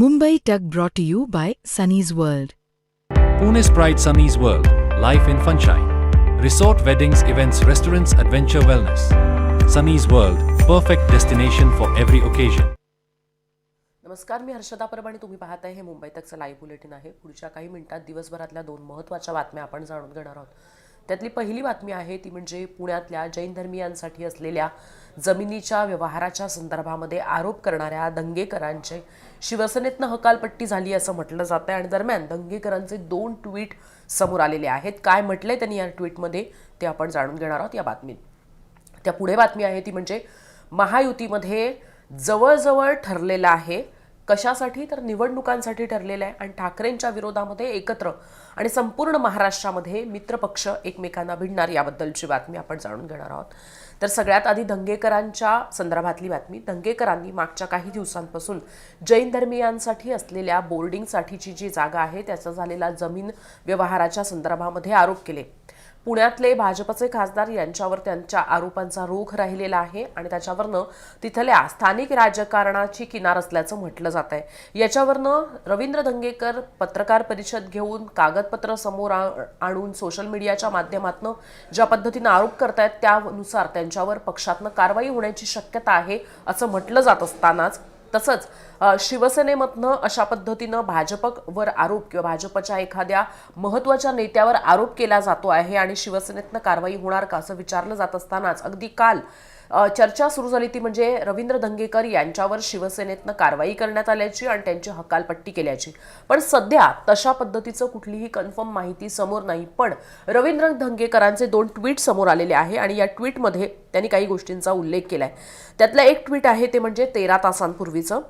Mumbai Tug brought to you by Sunny's World. Pune's Pride Sunny's World, Life in Funshine. Resort weddings, events, restaurants, adventure wellness. Sunny's World, perfect destination for every occasion. नमस्कार मी हर्षदा परब आणि तुम्ही पाहत आहे हे Mumbai तकचं live bulletin आहे पुढच्या काही मिनिटात दिवसभरातल्या दोन महत्त्वाच्या बातम्या आपण जाणून घेणार आहोत त्यातली पहिली बातमी आहे ती म्हणजे पुण्यातल्या जैन धर्मियांसाठी असलेल्या जमिनीच्या व्यवहाराच्या संदर्भामध्ये आरोप करणाऱ्या दंगेकरांचे शिवसेनेतनं हकालपट्टी झाली असं म्हटलं जातं आणि दरम्यान दंगेकरांचे दोन ट्विट समोर आलेले आहेत. काय म्हटलंय त्यांनी या ट्विटमध्ये ते आपण जाणून घेणार आहोत या बातमीत. त्या पुढे बातमी आहे ती म्हणजे महायुतीमध्ये जवळजवळ ठरलेलं आहे. कशासाठी? तर निवडणुकांसाठी ठरलेलं आहे आणि ठाकरेंच्या विरोधामध्ये एकत्र आणि संपूर्ण महाराष्ट्रामध्ये मित्रपक्ष एकमेकांना भिडणार याबद्दलची बातमी आपण जाणून घेणार आहोत. तर सगळ्यात आधी दंगेकरांच्या संदर्भातली बातमी. दंगेकरांनी मागच्या काही दिवसांपासून जैन धर्मीयांसाठी असलेल्या बोर्डिंगसाठीची जी जागा आहे त्याचा झालेला जमीन व्यवहाराच्या संदर्भामध्ये आरोप केले. पुण्यातले भाजपचे खासदार यांच्यावर त्यांच्या आरोपांचा रोख राहिलेला आहे आणि त्याच्यावरनं तिथल्या स्थानिक राजकारणाची किनार असल्याचं म्हटलं जात आहे याच्यावरनं रवींद्र दंगेकर पत्रकार परिषद घेऊन कागदपत्र समोर आणून सोशल मीडियाच्या माध्यमातून ज्या पद्धतीनं आरोप करतायत त्यानुसार त्यांच्यावर पक्षातनं कारवाई होण्याची शक्यता आहे असं म्हटलं जात असतानाच तसंच शिवसेनेमधनं अशा पद्धतीनं भाजपवर आरोप किंवा भाजपच्या एखाद्या महत्त्वाच्या नेत्यावर आरोप केला जातो आहे आणि शिवसेनेतनं कारवाई होणार का असं विचारलं जात असतानाच अगदी काल चर्चा सुरू झाली ती म्हणजे रवींद्र दंगेकर यांच्यावर शिवसेनेतनं कारवाई करण्यात आल्याची आणि त्यांची हकालपट्टी केल्याची. पण सध्या तशा पद्धतीचं कुठलीही कन्फर्म माहिती समोर नाही. पण रवींद्र दंगेकरांचे दोन ट्विट समोर आलेले आहे आणि या ट्विटमध्ये त्यांनी काही गोष्टींचा उल्लेख केलाय. त्यातलं एक ट्विट आहे ते म्हणजे तेरा तासांपूर्वीचं.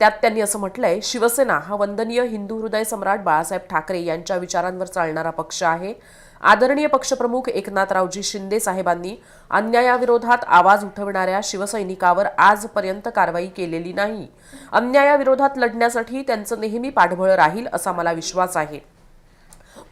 त्यात त्यांनी असं म्हटलंय शिवसेना हा वंदनीय हिंदू हृदय सम्राट बाळासाहेब ठाकरे यांच्या विचारांवर चालणारा पक्ष आहे. आदरणीय पक्षप्रमुख एकनाथरावजी शिंदे साहेबांनी अन्यायाविरोधात आवाज उठवणाऱ्या शिवसैनिकावर आजपर्यंत कारवाई केलेली नाही. अन्यायाविरोधात लढण्यासाठी त्यांचं नेहमी पाठबळ राहील असा मला विश्वास आहे.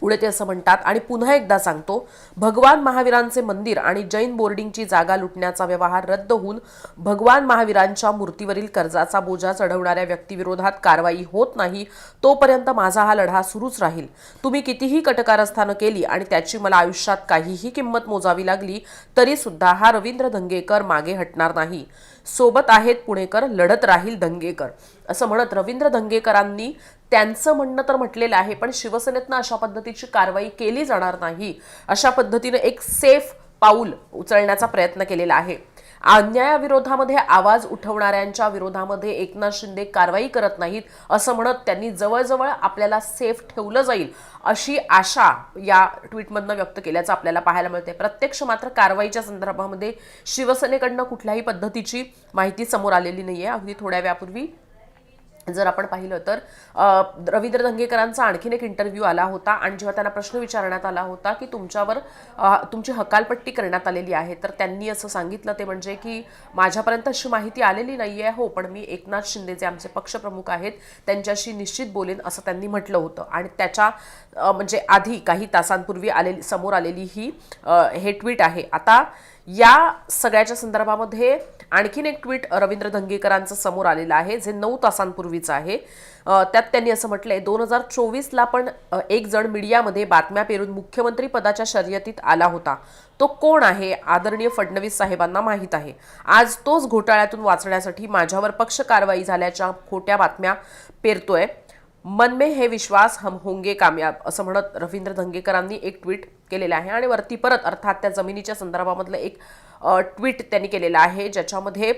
पुढे ते असं म्हणतात. आणि पुन्हा एकदा सांगतो भगवान महावीरांचे मंदिर आणि जैन बोर्डिंगची जागा लुटण्याचा व्यवहार रद्द होऊन भगवान महावीरांच्या मूर्तीवरील कर्जाचा बोजा चढवणाऱ्या व्यक्तीविरोधात कारवाई होत नाही तोपर्यंत माझा हा लढा सुरूच राहील. तुम्ही कितीही कटकारस्थानं केली आणि त्याची मला आयुष्यात काहीही किंमत मोजावी लागली तरी सुद्धा हा रवींद्र धंगेकर मागे हटणार नाही. सोबत आहेत पुणेकर लढत राहील दंगेकर. असं म्हणत रवींद्र दंगेकरांनी त्यांचं म्हणणं तर म्हटलेलं आहे पण शिवसेनेतनं अशा पद्धतीची कारवाई केली जाणार नाही. अशा पद्धतीनं एक सेफ पाऊल उचलण्याचा प्रयत्न केलेला आहे. अन्यायाविरोधामध्ये आवाज उठवणाऱ्यांच्या विरोधामध्ये एकनाथ शिंदे कारवाई करत नाहीत असं म्हणत त्यांनी जवळजवळ आपल्याला सेफ ठेवलं जाईल अशी आशा या ट्विटमधनं व्यक्त केल्याचं आपल्याला पाहायला मिळते प्रत्यक्ष मात्र कारवाईच्या संदर्भामध्ये शिवसेनेकडनं कुठल्याही पद्धतीची माहिती समोर आलेली नाही आहे अगदी थोड्या वेळापूर्वी जर आपण पाहिलं तर रवींद्र धंगेकरांचा आणखीन एक इंटरव्ह्यू आला होता आणि जेव्हा त्यांना प्रश्न विचारण्यात आला होता की तुमच्यावर तुमची हकालपट्टी करण्यात आलेली आहे तर त्यांनी असं सांगितलं ते म्हणजे की माझ्यापर्यंत अशी माहिती आलेली नाही आहे हो पण मी एकनाथ शिंदे जे आमचे पक्षप्रमुख आहेत त्यांच्याशी निश्चित बोलेन असं त्यांनी म्हटलं होतं. आणि त्याच्या म्हणजे आधी काही तासांपूर्वी आलेली समोर आलेली ही हे ट्विट आहे. आता या सगळ्याच्या संदर्भामध्ये आणखीन एक ट्विट रवींद्र धंगेकरांचं समोर आलेलं आहे जे नऊ तासांपूर्वीचं आहे. त्यात त्यांनी असं म्हटलंय दोन हजार चोवीसला पण एक जण मीडियामध्ये बातम्या पेरून मुख्यमंत्री पदाच्या शर्यतीत आला होता. तो कोण आहे आदरणीय फडणवीस साहेबांना माहीत आहे. आज तोच घोटाळ्यातून वाचण्यासाठी माझ्यावर पक्ष कारवाई झाल्याच्या खोट्या बातम्या पेरतोय. मन में हे विश्वास हम होंगे कामयाब असं म्हणत रवींद्र धंगेकरांनी एक ट्विट केलेलं आहे आणि वरती परत अर्थात त्या जमिनीच्या संदर्भामधलं एक ट्विट त्यांनी केलेलं आहे ज्याच्यामध्ये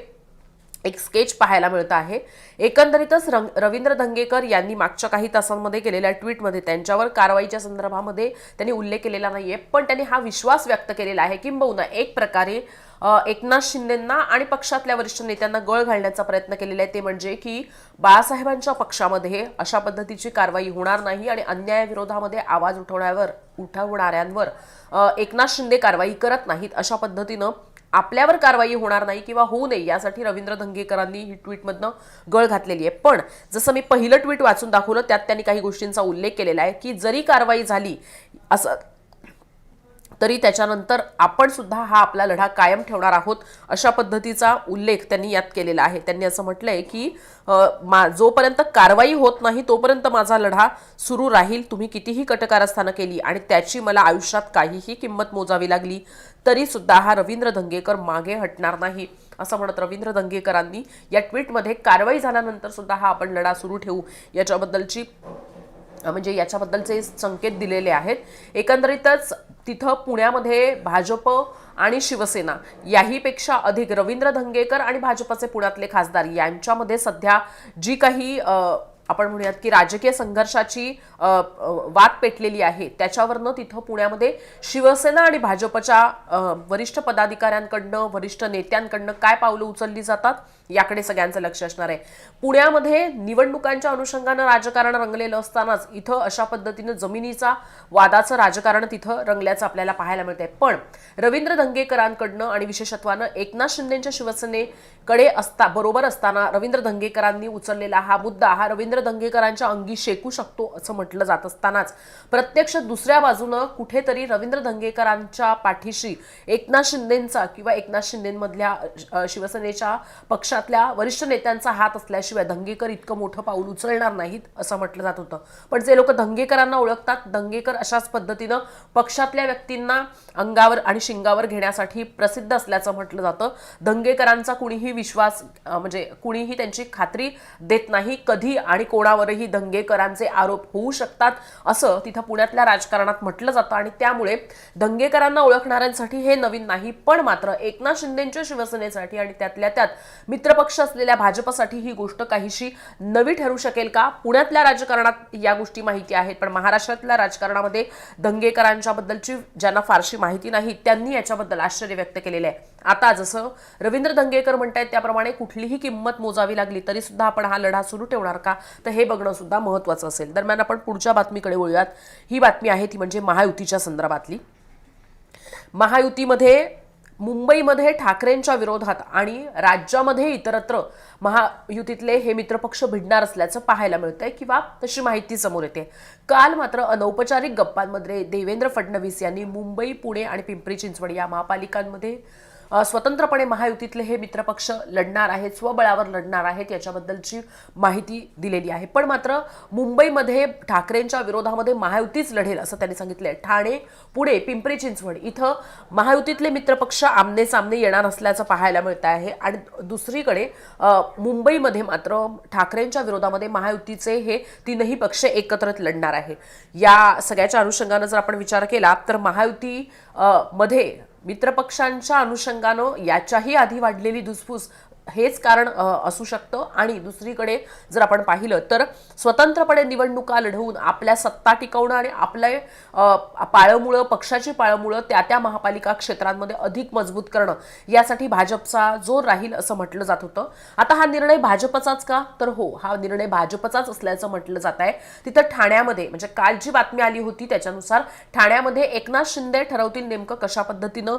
एक स्केच पाहायला मिळतं आहे. एकंदरीतच रंग रवींद्र धंगेकर यांनी मागच्या काही तासांमध्ये केलेल्या ट्विटमध्ये त्यांच्यावर कारवाईच्या संदर्भामध्ये त्यांनी उल्लेख केलेला नाही आहे पण त्यांनी हा विश्वास व्यक्त केलेला आहे किंबहुना एक प्रकारे एकनाथ शिंदेंना आणि पक्षातल्या वरिष्ठ नेत्यांना गळ घालण्याचा प्रयत्न केलेला आहे. ते म्हणजे की बाळासाहेबांच्या पक्षामध्ये अशा पद्धतीची कारवाई होणार नाही आणि अन्यायाविरोधामध्ये आवाज उठवण्यावर उठवणाऱ्यांवर एकनाथ शिंदे कारवाई करत नाहीत अशा पद्धतीनं आपल्यावर कारवाई होणार नाही किंवा होऊ नये यासाठी रवींद्र धंगेकरांनी ही ट्विटमधनं गळ घातलेली आहे. पण जसं मी पहिलं ट्विट वाचून दाखवलं त्यात त्यांनी काही गोष्टींचा उल्लेख केलेला आहे की जरी कारवाई झाली असं तरी त्याच्यानंतर आपण सुद्धा हा आपला लढा कायम ठेवणार आहोत अशा पद्धतीचा उल्लेख त्यांनी यात केलेला आहे. त्यांनी असं म्हटलंय की मा जोपर्यंत कारवाई होत नाही तोपर्यंत माझा लढा सुरू राहील. तुम्ही कितीही कटकारस्थानं केली आणि त्याची मला आयुष्यात काहीही किंमत मोजावी लागली तरी सुद्धा हा रवींद्र धंगेकर मागे हटणार नाही. असं म्हणत रवींद्र दंगेकरांनी या ट्विटमध्ये कारवाई झाल्यानंतर सुद्धा हा आपण लढा सुरू ठेवू. याच्याबद्दलची म्हणजे याच्याबद्दलचे संकेत दिलेले आहेत. एकंदरीतच तिथं पुण्यामध्ये भाजप आणि शिवसेना याहीपेक्षा अधिक रवींद्र धंगेकर आणि भाजपचे पुण्यातले खासदार यांच्यामध्ये सध्या जी काही आपण म्हणूयात की राजकीय संघर्षाची वाद पेटलेली आहे. त्याच्यावरनं तिथं पुण्यामध्ये शिवसेना आणि भाजपच्या वरिष्ठ पदाधिकाऱ्यांकडनं वरिष्ठ नेत्यांकडनं काय पावलं उचलली जातात याकडे सगळ्यांचं लक्ष असणार आहे. पुण्यामध्ये निवडणुकांच्या अनुषंगानं राजकारण रंगलेलं असतानाच इथं अशा पद्धतीनं जमिनीचा वादाचं राजकारण तिथं रंगल्याचं आपल्याला पाहायला मिळतंय. पण रवींद्र धंगेकरांकडनं आणि विशेषत्वानं एकनाथ शिंदेच्या शिवसेनेकडे असता बरोबर असताना रवींद्र धंगेकरांनी उचललेला हा मुद्दा हा रवींद्र धंगेकरांच्या अंगी शेकू शकतो असं म्हटलं जात असतानाच. प्रत्यक्ष दुसऱ्या बाजूनं कुठेतरी रवींद्र धंगेकरांच्या पाठीशी एकनाथ शिंदेंचा किंवा एकनाथ शिंदेमधल्या शिवसेनेच्या पक्षातल्या वरिष्ठ नेत्यांचा हात असल्याशिवाय दंगेकर इतकं मोठं पाऊल उचलणार नाहीत असं म्हटलं जात होतं. पण जे लोक धंगेकरांना ओळखतात दंगेकर अशाच पद्धतीनं पक्षातल्या व्यक्तींना अंगावर आणि शिंगावर घेण्यासाठी प्रसिद्ध असल्याचं म्हटलं जातं. दंगेकरांचा कुणीही विश्वास म्हणजे कुणीही त्यांची खात्री देत नाही कधी आणि कोणावरही दंगेकरांचे आरोप होऊ शकतात असं तिथं पुण्यातल्या राजकारणात म्हटलं जातं. आणि त्यामुळे दंगेकरांना ओळखणाऱ्यांसाठी हे नवीन नाही पण मात्र एकनाथ शिंदेच्या शिवसेनेसाठी आणि त्यातल्या त्यात मित्रपक्ष असलेल्या भाजपसाठी ही गोष्ट काहीशी नवी ठरू शकेल का? पुण्यातल्या राजकारणात या गोष्टी माहिती आहेत पण महाराष्ट्रातल्या राजकारणामध्ये दंगेकरांच्या बद्दलची ज्यांना फारशी माहिती नाही त्यांनी याच्याबद्दल आश्चर्य व्यक्त केलेलं आहे. आता जसं रवींद्र दंगेकर म्हणतायत त्याप्रमाणे कुठलीही किंमत मोजावी लागली तरी सुद्धा आपण हा लढा सुरू ठेवणार का? तर हे बघणं सुद्धा महत्वाचं असेल. दरम्यान आपण पुढच्या बातमीकडे वळूयात. ही बातमी आहे ती म्हणजे महायुतीच्या संदर्भातली. महायुतीमध्ये मुंबईमध्ये ठाकरेंच्या विरोधात आणि राज्यामध्ये इतरत्र महायुतीतले हे मित्रपक्ष भिडणार असल्याचं पाहायला मिळतंय किंवा तशी माहिती समोर येते. काल मात्र अनौपचारिक गप्पांमध्ये देवेंद्र फडणवीस यांनी मुंबई पुणे आणि पिंपरी चिंचवड या महापालिकांमध्ये स्वतंत्रपणे महायुतीतले हे मित्रपक्ष लढणार आहेत स्वबळावर लढणार आहेत याच्याबद्दलची माहिती दिलेली आहे. पण मात्र मुंबईमध्ये ठाकरेंच्या विरोधामध्ये महायुतीच लढेल असं त्यांनी सांगितलं आहे ठाणे पुणे पिंपरी चिंचवड इथं महायुतीतले मित्रपक्ष आमने सामने येणार असल्याचं पाहायला मिळत आहे. आणि दुसरीकडे मुंबईमध्ये मात्र ठाकरेंच्या विरोधामध्ये महायुतीचे हे तीनही पक्ष एकत्रच लढणार आहे. या सगळ्याच्या अनुषंगानं जर आपण विचार केला तर महायुती मध्ये मित्रपक्षांच्या अनुषंगानं याच्याही आधी वाढलेली धुसफूस हेच कारण असू शकतं. आणि दुसरीकडे जर आपण पाहिलं तर स्वतंत्रपणे निवडणुका लढवून आपल्या सत्ता टिकवणं आणि आपले पाळंमुळं पाळमुळं पक्षाची पाळमुळं त्या त्या महापालिका क्षेत्रांमध्ये अधिक मजबूत करणं यासाठी भाजपचा जोर राहील असं म्हटलं जात होतं. आता हा निर्णय भाजपचाच का? तर हो हा निर्णय भाजपचाच असल्याचं म्हटलं जात आहे. तिथं ठाण्यामध्ये म्हणजे काल जी बातमी आली होती त्याच्यानुसार ठाण्यामध्ये एकनाथ शिंदे ठरवतील नेमकं कशा पद्धतीनं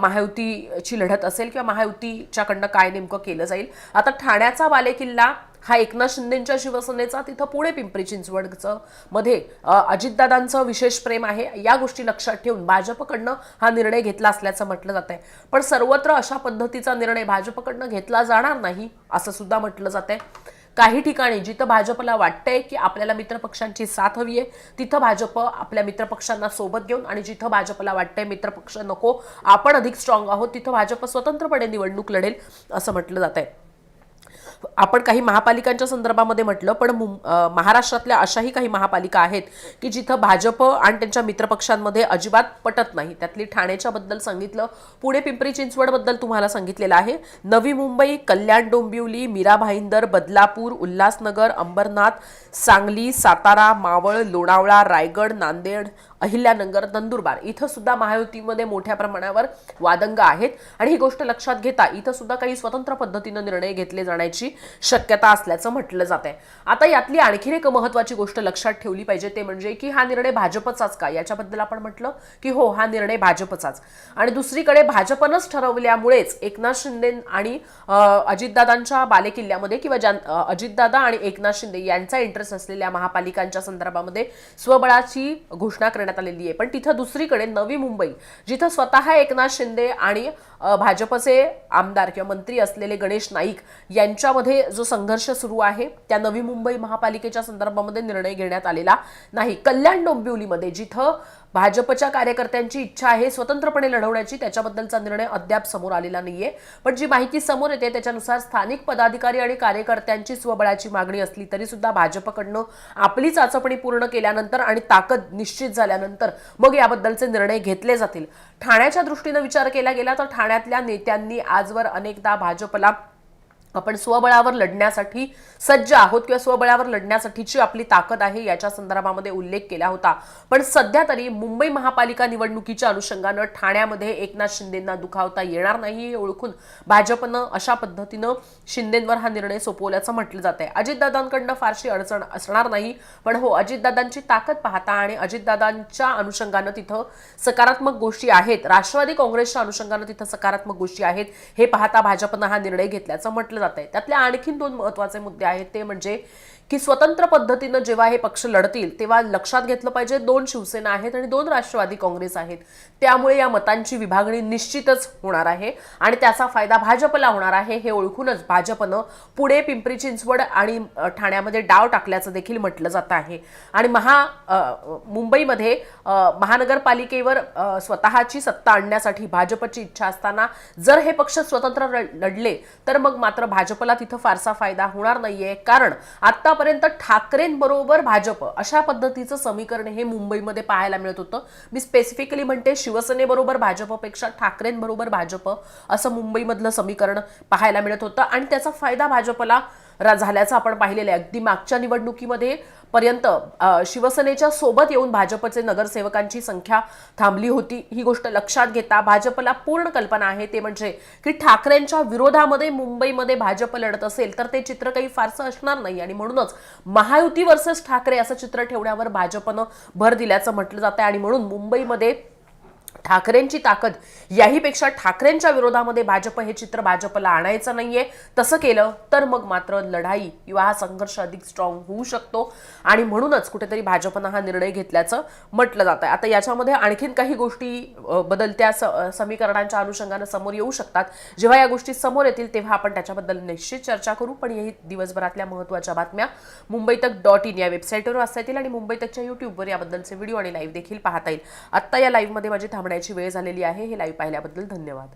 महायुतीची लढत असेल किंवा महायुतीच्याकडनं काय नेमकं केलं जाईल. आता ठाण्याचा बालेकिल्ला हा एकनाथ शिंदेच्या शिवसेनेचा तिथं पुणे पिंपरी चिंचवडचं मध्ये अजितदादांचं विशेष प्रेम आहे. या गोष्टी लक्षात ठेवून भाजपकडनं हा निर्णय घेतला असल्याचं म्हटलं जात आहे पण सर्वत्र अशा पद्धतीचा निर्णय भाजपकडनं घेतला जाणार नाही असं सुद्धा म्हटलं जात आहे काही ठिकाणी जिथं भाजपला वाटतंय की आपल्याला मित्रपक्षांची साथ हवी आहे तिथं भाजप आपल्या मित्रपक्षांना सोबत घेऊन आणि जिथं भाजपला वाटतंय मित्रपक्ष नको आपण अधिक स्ट्रॉंग आहोत तिथं भाजप स्वतंत्रपणे निवडणूक लढेल असं म्हटलं जात आहे आपण काही महापालिकांच्या संदर्भामध्ये म्हटलं पण महाराष्ट्रातल्या अशाही काही महापालिका आहेत की जिथं भाजप आणि त्यांच्या मित्रपक्षांमध्ये अजिबात पटत नाही. त्यातली ठाण्याच्या बद्दल सांगितलं पुणे पिंपरी चिंचवडबद्दल तुम्हाला सांगितलेलं आहे. नवी मुंबई कल्याण डोंबिवली मीरा भाईंदर बदलापूर उल्हासनगर अंबरनाथ सांगली सातारा मावळ लोणावळा रायगड नांदेड अहिल्यानगर नंदुरबार इथं सुद्धा महायुतीमध्ये मोठ्या प्रमाणावर वादंग आहेत. आणि ही गोष्ट लक्षात घेता इथं सुद्धा काही स्वतंत्र पद्धतीनं निर्णय घेतले जाण्याची शक्यता असल्याचं म्हटलं जात आहे आता यातली आणखीन एक महत्वाची गोष्ट लक्षात ठेवली पाहिजे ते म्हणजे की हा निर्णय भाजपचाच का? याच्याबद्दल आपण म्हटलं की हो हा निर्णय भाजपचाच. आणि दुसरीकडे भाजपनंच ठरवल्यामुळेच एकनाथ शिंदे आणि अजितदादांच्या बालेकिल्ल्यामध्ये किंवा ज्या अजितदादा आणि एकनाथ शिंदे यांचा इंटरेस्ट असलेल्या महापालिकांच्या संदर्भामध्ये स्वबळाची घोषणा करण्यात करण्यात आलेली आहे. पण तिथं दुसरीकडे नवी मुंबई जिथं स्वतः एकनाथ शिंदे आणि भाजपचे आमदार किंवा मंत्री असलेले गणेश नाईक यांच्यामध्ये जो संघर्ष सुरू आहे त्या नवी मुंबई महापालिकेच्या संदर्भामध्ये निर्णय घेण्यात आलेला नाही. कल्याण डोंबिवलीमध्ये जिथं भाजपच्या कार्यकर्त्यांची इच्छा आहे स्वतंत्रपणे लढवण्याची त्याच्याबद्दलचा निर्णय अद्याप समोर आलेला नाहीये. पण जी माहिती समोर येते त्याच्यानुसार स्थानिक पदाधिकारी आणि कार्यकर्त्यांची स्वबळाची मागणी असली तरी सुद्धा भाजपकडनं आपली चाचपणी पूर्ण केल्यानंतर आणि ताकद निश्चित झाल्यानंतर मग याबद्दलचे निर्णय घेतले जातील. ठाण्याच्या दृष्टीनं विचार केला गेला तर ठाण्यातल्या नेत्यांनी आजवर अनेकदा भाजपला आपण स्वबळावर लढण्यासाठी सज्ज आहोत किंवा स्वबळावर लढण्यासाठीची आपली ताकद आहे याच्या संदर्भामध्ये उल्लेख केला होता. पण सध्या तरी मुंबई महापालिका निवडणुकीच्या अनुषंगानं ठाण्यामध्ये एकनाथ शिंदेंना दुखावता येणार नाही हे ओळखून भाजपनं अशा पद्धतीनं शिंदेंवर हा निर्णय सोपवल्याचं म्हटलं जात आहे अजितदादांकडनं फारशी अडचण असणार नाही. पण हो अजितदादांची ताकद पाहता आणि अजितदादांच्या अनुषंगानं तिथं सकारात्मक गोष्टी आहेत. राष्ट्रवादी काँग्रेसच्या अनुषंगानं तिथं सकारात्मक गोष्टी आहेत. हे पाहता भाजपनं हा निर्णय घेतल्याचं म्हटलं जात आहे त्यातले आणखीन दोन महत्त्वाचे मुद्दे आहेत. ते म्हणजे की स्वतंत्र पद्धतीनं जेव्हा हे पक्ष लढतील तेव्हा लक्षात घेतलं पाहिजे दोन शिवसेना आहेत आणि दोन राष्ट्रवादी काँग्रेस आहेत. त्यामुळे या मतांची विभागणी निश्चितच होणार आहे आणि त्याचा फायदा भाजपला होणार आहे हे ओळखूनच भाजपनं पुणे पिंपरी चिंचवड आणि ठाण्यामध्ये डाव टाकल्याचं देखील म्हटलं जात आहे. आणि महा मुंबईमध्ये महानगरपालिकेवर स्वतःची सत्ता आणण्यासाठी भाजपची इच्छा असताना जर हे पक्ष स्वतंत्र लढले तर मग मात्र भाजपला तिथं फारसा फायदा होणार नाहीये. कारण आतापर्यंत ठाकरेंबरोबर भाजप अशा पद्धतीचं समीकरण हे मुंबईमध्ये पाहायला मिळत होतं. मी स्पेसिफिकली म्हणते शिवसेनेबरोबर भाजपपेक्षा ठाकरेंबरोबर भाजप असं मुंबईमधलं समीकरण पाहायला मिळत होतं. आणि त्याचा फायदा भाजपला झाल्याचं आपण पाहिलेलं आहे. अगदी मागच्या निवडणुकीमध्ये पर्यंत शिवसेनेच्या सोबत येऊन भाजपचे नगरसेवकांची संख्या थांबली होती. ही गोष्ट लक्षात घेता भाजपला पूर्ण कल्पना आहे ते म्हणजे की ठाकरेंच्या विरोधामध्ये मुंबईमध्ये भाजप लढत असेल तर ते चित्र काही फारसं असणार नाही. आणि म्हणूनच महायुती वर्सेस ठाकरे असं चित्र ठेवण्यावर भाजपनं भर दिल्याचं म्हटलं जातं आणि म्हणून मुंबईमध्ये ठाकरेंची ताकद याहीपेक्षा ठाकरेंच्या विरोधामध्ये भाजप हे चित्र भाजपला आणायचं नाहीये. तसं केलं तर मग मात्र लढाई किंवा हा संघर्ष अधिक स्ट्रॉंग होऊ शकतो. आणि म्हणूनच कुठेतरी भाजपनं हा निर्णय घेतल्याचं म्हटलं जात आहे आता याच्यामध्ये आणखीन काही गोष्टी बदलत्या स- समीकरणांच्या अनुषंगानं समोर येऊ शकतात. जेव्हा या गोष्टी समोर येतील तेव्हा आपण त्याच्याबद्दल निश्चित चर्चा करू. पण याही दिवसभरातल्या महत्त्वाच्या बातम्या मुंबई तक डॉट इन या वेबसाईटवर वाचता येतील आणि मुंबई तकच्या युट्यूबवर याबद्दलचे व्हिडिओ आणि लाईव्ह देखील पाहता येईल. आत्ता या लाईव्हमध्ये माझी थांबण्याची वेळ झालेली आहे. हे लाईव्ह पाहिल्याबद्दल धन्यवाद.